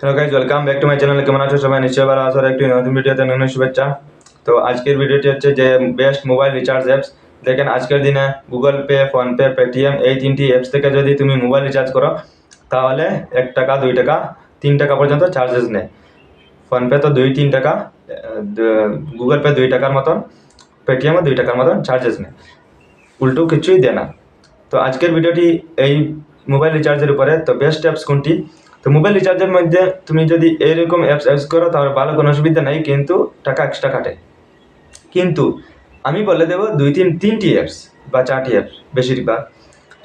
Hello guys welcome back to my channel কেমন আছো সবাই? নিশ্চয়ই ভালো আসার একটি নতুন ভিডিওতে নতুন শুভেচ্ছা। তো আজকের ভিডিওটি হচ্ছে যে বেস্ট মোবাইল রিচার্জ অ্যাপস দেখেন, আজকের দিনে গুগল পে ফোনপে পেটিএম এই তিনটি অ্যাপস থেকে যদি তুমি মোবাইল রিচার্জ করো, তাহলে এক টাকা, দুই টাকা, তিন টাকা পর্যন্ত চার্জেস নেয়। ফোনপে তো দুই, তিন টাকা গুগল পে দুই টাকার মতন পেটিএমও দুই টাকার মতন চার্জেস নেয়। উল্টো কিছুই দেয় না। তো আজকের ভিডিওটি এই মোবাইল রিচার্জের উপরে। তো বেস্ট অ্যাপস কোনটি? তো মোবাইল রিচার্জের মধ্যে তুমি যদি এইরকম অ্যাপস ইউজ করো, তাহলে ভালো কোনো অসুবিধা নেই, কিন্তু টাকা এক্সট্রা কাটে কিন্তু আমি বলে দেবো দুই তিন, তিনটি অ্যাপস বা চারটি অ্যাপস বেশিরভাগ।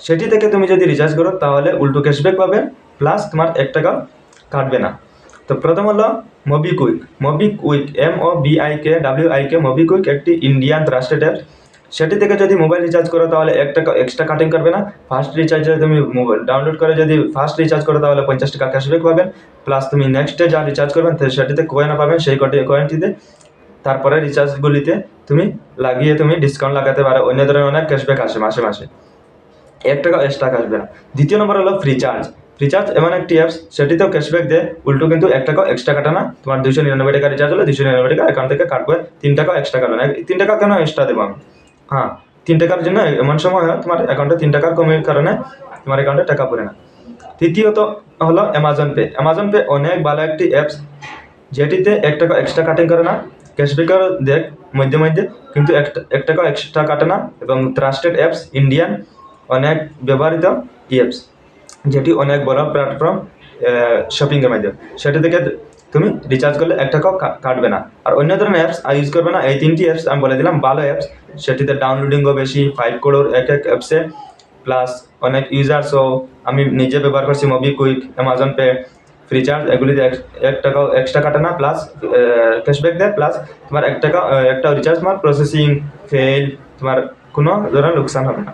সেটি থেকে তুমি যদি রিচার্জ করো, তাহলে উল্টো ক্যাশব্যাক পাবে প্লাস তোমার এক টাকা কাটবে না। তো প্রথম হলো MobiKwik MobiKwik M O B I K MobiKwik একটি ইন্ডিয়ান অ্যাপ সেটি থেকে যদি মোবাইল রিচার্জ করো তাহলে এক টাকা এক্সট্রা কাটিং করবে না। ফার্স্ট রিচার্জে তুমি মোবাইল ডাউনলোড করে যদি ফার্স্ট রিচার্জ করো তাহলে পঞ্চাশ টাকা ক্যাশব্যাক পাবেন। প্লাস তুমি নেক্সট ডে যা রিচার্জ করবেন সেটিতে কয়েনও পাবেন সেই কটি কয়েনটিতে তারপরে রিচার্জগুলিতে তুমি লাগিয়ে তুমি ডিসকাউন্ট লাগাতে পারো। অন্য ধরনের অনেক ক্যাশব্যাক আসে মাসে মাসে। এক টাকা এক্সট্রা আসবে না দ্বিতীয় নম্বর হলো ফ্রি চার্জ ফ্রি চার্জ এমন একটি অ্যাপস সেটিতেও ক্যাশব্যাক দেয়। উল্টো কিন্তু এক টাকা এক্সট্রা কাটা না। তোমার দুশো নিরানব্বই টাকা রিচার্জ হলে দুশো নিরানব্বই টাকা অ্যাকাউন্ট থেকে কাটবে। তিন টাকা এক্সট্রা কাটবে না। তিন টাকা কেন এক্সট্রা দেবো আমি? হ্যাঁ তিন টাকার জন্য এমন সময় হয়, তোমার অ্যাকাউন্টে তিন টাকার কমের কারণে তোমার অ্যাকাউন্টে টাকা পড়ে না। তৃতীয়ত হলো অ্যামাজন পে অ্যামাজন পে অনেক ভালো একটি অ্যাপস যেটিতে এক টাকা এক্সট্রা কাটিং করে না। ক্যাশব্যাকও দেখ মধ্যে মধ্যে, কিন্তু এক টাকা এক্সট্রা কাটে না। এবং ট্রাস্টেড অ্যাপস ইন্ডিয়ান অনেক ব্যবহৃত অ্যাপস যেটি অনেক বড় প্ল্যাটফর্ম শপিংয়ের মাধ্যমে। সেটি থেকে তুমি রিচার্জ করলে এক টাকাও কাটবে না। আর অন্য ধরনের অ্যাপস আর ইউজ করবে না, এই তিনটি অ্যাপস আমি বলে দিলাম, ভালো অ্যাপস সেটিতে ডাউনলোডিংও বেশি ফাইভ করোর এক এক অ্যাপসে প্লাস অনেক ইউজার্সও আমি নিজে ব্যবহার করছি মোবিকুইক অ্যামাজন পে ফ্রিচার্জ এগুলিতে এক- টাকাও এক্সট্রা কাটে না প্লাস ক্যাশব্যাক দেয় প্লাস তোমার এক টাকা একটা রিচার্জ তোমার প্রসেসিং ফেল তোমার কোনো ধরনের লোকসান হবে না।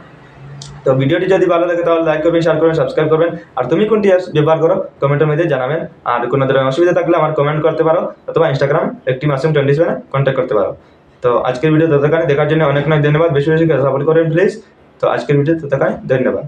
তো ভিডিওটি যদি ভালো লাগে তাহলে লাইক করবেন শেয়ার করবেন সাবস্ক্রাইব করবেন। আর তুমি কোনটি অ্যাপস ব্যবহার করো কমেন্টের মধ্যে জানাবেন। আর কোনো ধরনের অসুবিধা থাকলে আমার কমেন্ট করতে পারো, অথবা ইনস্টাগ্রাম একটি মাসুম টোয়েন্টি সেভেনে কন্ট্যাক্ট করতে পারো। তো আজকের ভিডিও ততক্ষণে দেখার জন্য অনেক অনেক ধন্যবাদ। বেশি বেশি সাপোর্ট করেন প্লিজ তো আজকের ভিডিও ততক্ষণে ধন্যবাদ।